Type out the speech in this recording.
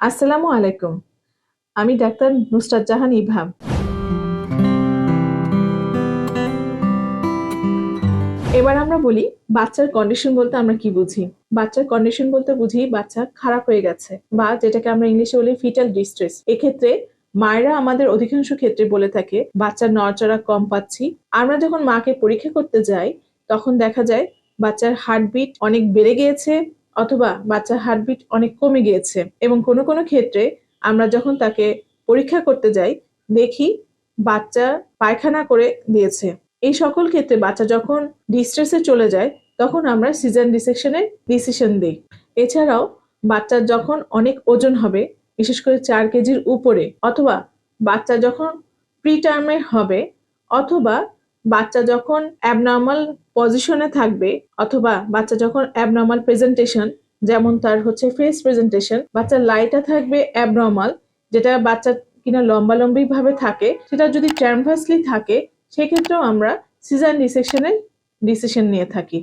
আসসালামু আলাইকুম। আমি ডাক্তার নুসরাত জাহান ইভাম। এবার আমরা বলি, বাচ্চার কন্ডিশন বলতে আমরা কি বুঝি? বাচ্চার কন্ডিশন বলতে বুঝি, বাচ্চা খারাপ হয়ে গেছে বা যেটাকে আমরা ইংলিশে বলি ফিটাল ডিস্ট্রেস এক্ষেত্রে মায়েরা আমাদের অধিকাংশ ক্ষেত্রে বলে থাকে, বাচ্চার নড়চড়া কম পাচ্ছি। আমরা যখন মাকে পরীক্ষা করতে যাই, তখন দেখা যায় বাচ্চার হার্টবিট অনেক বেড়ে গিয়েছে অথবা বাচ্চার হার্টবিট অনেক কমে গিয়েছে এবং কোনো কোনো ক্ষেত্রে আমরা যখন তাকে পরীক্ষা করতে যাই, দেখি বাচ্চা পায়খানা করে দিয়েছে। এই সকল ক্ষেত্রে বাচ্চা যখন ডিস্ট্রেসে চলে যায়, তখন আমরা সিজন ডিসেকশনের ডিসিশন দিই। এছাড়াও বাচ্চার যখন অনেক ওজন হবে, বিশেষ করে চার কেজির উপরে, অথবা বাচ্চা যখন প্রি টার্মে হবে, অথবা বাচ্চা যখন অ্যাবনর্মাল পজিশনে থাকবে, অথবা বাচ্চা যখন অ্যাবনর্মাল প্রেজেন্টেশন যেমন তার হচ্ছে ফেস প্রেজেন্টেশন বাচ্চার লাইটা থাকবে অ্যাবনর্মাল যেটা বাচ্চা কিনা লম্বালম্বি ভাবে থাকে, সেটা যদি ক্যানভাসলি থাকে, সেক্ষেত্রেও আমরা সিজার ডিসেকশনের ডিসিশন নিয়ে থাকি।